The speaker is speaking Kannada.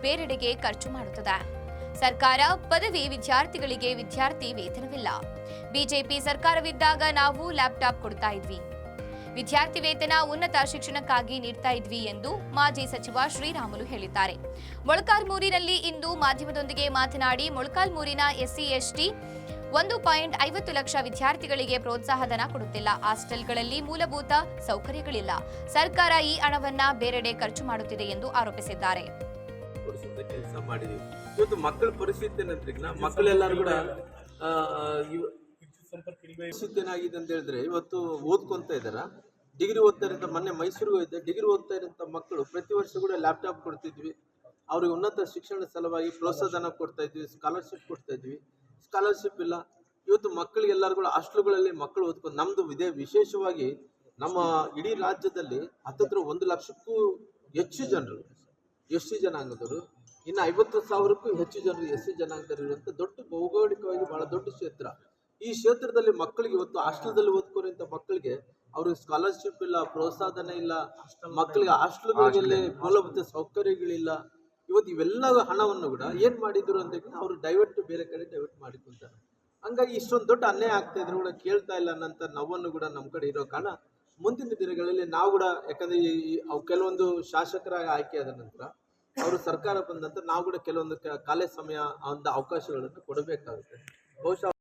ಬೇರೆಡೆಗೆ ಖರ್ಚು ಮಾಡುತ್ತದೆ. ಸರ್ಕಾರ, ಪದವಿ ವಿದ್ಯಾರ್ಥಿಗಳಿಗೆ ವಿದ್ಯಾರ್ಥಿ ವೇತನವಿಲ್ಲ. ಬಿಜೆಪಿ ಸರ್ಕಾರವಿದ್ದಾಗ ನಾವು ಲ್ಯಾಪ್ಟಾಪ್ ಕೊಡ್ತಾ ಇದ್ವಿ. ವಿದ್ಯಾರ್ಥಿ ವೇತನ ಉನ್ನತ ಶಿಕ್ಷಣಕ್ಕಾಗಿ ನೀಡ್ತಾ ಇದ್ವಿ ಎಂದು ಮಾಜಿ ಸಚಿವ ಶ್ರೀರಾಮುಲು ಹೇಳಿದ್ದಾರೆ. ಮೊಳಕಾಲ್ಮೂರಿನಲ್ಲಿ ಇಂದು ಮಾಧ್ಯಮದೊಂದಿಗೆ ಮಾತನಾಡಿ, ಮೊಳಕಾಲ್ಮೂರಿನ ಎಸ್ಸಿ ಎಸ್ಟಿ ಒಂದು ಪಾಯಿಂಟ್ ಐವತ್ತು ಲಕ್ಷ ವಿದ್ಯಾರ್ಥಿಗಳಿಗೆ ಪ್ರೋತ್ಸಾಹಧನ ಕೊಡುತ್ತಿಲ್ಲ. ಹಾಸ್ಟೆಲ್ಗಳಲ್ಲಿ ಮೂಲಭೂತ ಸೌಕರ್ಯಗಳಿಲ್ಲ. ಸರ್ಕಾರ ಈ ಹಣವನ್ನ ಬೇರೆಡೆ ಖರ್ಚು ಮಾಡುತ್ತಿದೆ ಎಂದು ಆರೋಪಿಸಿದ್ದಾರೆ. ಮಕ್ಕಳ ಪರಿಸ್ಥಿತಿ ಮಕ್ಕಳೆಲ್ಲರೂ ಕೂಡ ಏನಾಗಿದೆ ಅಂತ ಹೇಳಿದ್ರೆ, ಇವತ್ತು ಓದ್ಕೊಂತ ಇದಾರ ಡಿಗ್ರಿ ಓದ್ತಾ ಇರೋಂಥ ಮೊನ್ನೆ ಮೈಸೂರಿಗೆ ಹೋಗಿದ್ದೆ. ಡಿಗ್ರಿ ಓದ್ತಾ ಇರೋಂಥ ಮಕ್ಕಳು ಪ್ರತಿ ವರ್ಷ ಕೂಡ ಲ್ಯಾಪ್ಟಾಪ್ ಕೊಡ್ತಿದ್ವಿ. ಅವ್ರಿಗೆ ಉನ್ನತ ಶಿಕ್ಷಣ ಸಲುವಾಗಿ ಪ್ರೋತ್ಸಾಹಧನ ಕೊಡ್ತಾ ಇದ್ವಿ, ಸ್ಕಾಲರ್ಶಿಪ್ ಕೊಡ್ತಾ ಇದ್ವಿ. ಸ್ಕಾಲರ್ಶಿಪ್ ಇಲ್ಲ. ಇವತ್ತು ಮಕ್ಕಳಿಗೆಲ್ಲರೂ ಕೂಡ ಹಾಸ್ಟೆಲ್ಗಳಲ್ಲಿ ಮಕ್ಕಳು ಓದ್ಕೊಂಡು ನಮ್ದು ಇದೇ ವಿಶೇಷವಾಗಿ ನಮ್ಮ ಇಡೀ ರಾಜ್ಯದಲ್ಲಿ ಹತ್ತತ್ರ ಒಂದು ಲಕ್ಷಕ್ಕೂ ಹೆಚ್ಚು ಜನರು ಎಸ್ ಸಿ ಜನಾಂಗದವರು ಇನ್ನು ಐವತ್ತು ಸಾವಿರಕ್ಕೂ ಹೆಚ್ಚು ಜನರು ಎಸ್ ಸಿ ಜನಾಂಗದವರು ಇರುವಂಥ ದೊಡ್ಡ ಭೌಗೋಳಿಕವಾಗಿ ಬಹಳ ದೊಡ್ಡ ಕ್ಷೇತ್ರ. ಈ ಕ್ಷೇತ್ರದಲ್ಲಿ ಮಕ್ಕಳಿಗೆ ಇವತ್ತು ಹಾಸ್ಟೆಲ್ದಲ್ಲಿ ಓದ್ಕೊಂಡಿರೋ ಮಕ್ಕಳಿಗೆ ಅವ್ರಿಗೆ ಸ್ಕಾಲರ್ಶಿಪ್ ಇಲ್ಲ ಪ್ರೋತ್ಸಾಹನ ಇಲ್ಲ ಮಕ್ಕಳಿಗೆ ಹಾಸ್ಟೆಲ್ಗಳಲ್ಲಿ ಮೂಲಭೂತ ಸೌಕರ್ಯಗಳಿಲ್ಲ. ಇವತ್ತು ಇವೆಲ್ಲ ಹಣವನ್ನು ಕೂಡ ಏನ್ ಮಾಡಿದ್ರು ಅಂತ ಅವರು ಡೈವರ್ಟ್ ಬೇರೆ ಕಡೆ ಡೈವರ್ಟ್ ಮಾಡಿಕೊಂತಾರೆ. ಹಂಗಾಗಿ ಇಷ್ಟೊಂದು ದೊಡ್ಡ ಅನ್ಯಾಯ ಆಗ್ತಾ ಇದ್ರು ಕೂಡ ಕೇಳ್ತಾ ಇಲ್ಲ ಅನ್ನೋಂಥ ನೋವನ್ನು ಕೂಡ ನಮ್ಮ ಕಡೆ ಇರೋ ಕಾರಣ ಮುಂದಿನ ದಿನಗಳಲ್ಲಿ ನಾವು ಕೂಡ ಯಾಕಂದ್ರೆ ಈ ಕೆಲವೊಂದು ಶಾಸಕರಾಗಿ ಆದ ನಂತರ ಅವರು ಸರ್ಕಾರ ಬಂದ ನಂತರ ನಾವು ಕೂಡ ಕೆಲವೊಂದು ಕಾಲೇಜ್ ಸಮಯ ಒಂದು ಅವಕಾಶಗಳನ್ನು ಕೊಡಬೇಕಾಗುತ್ತೆ. ಬಹುಶಃ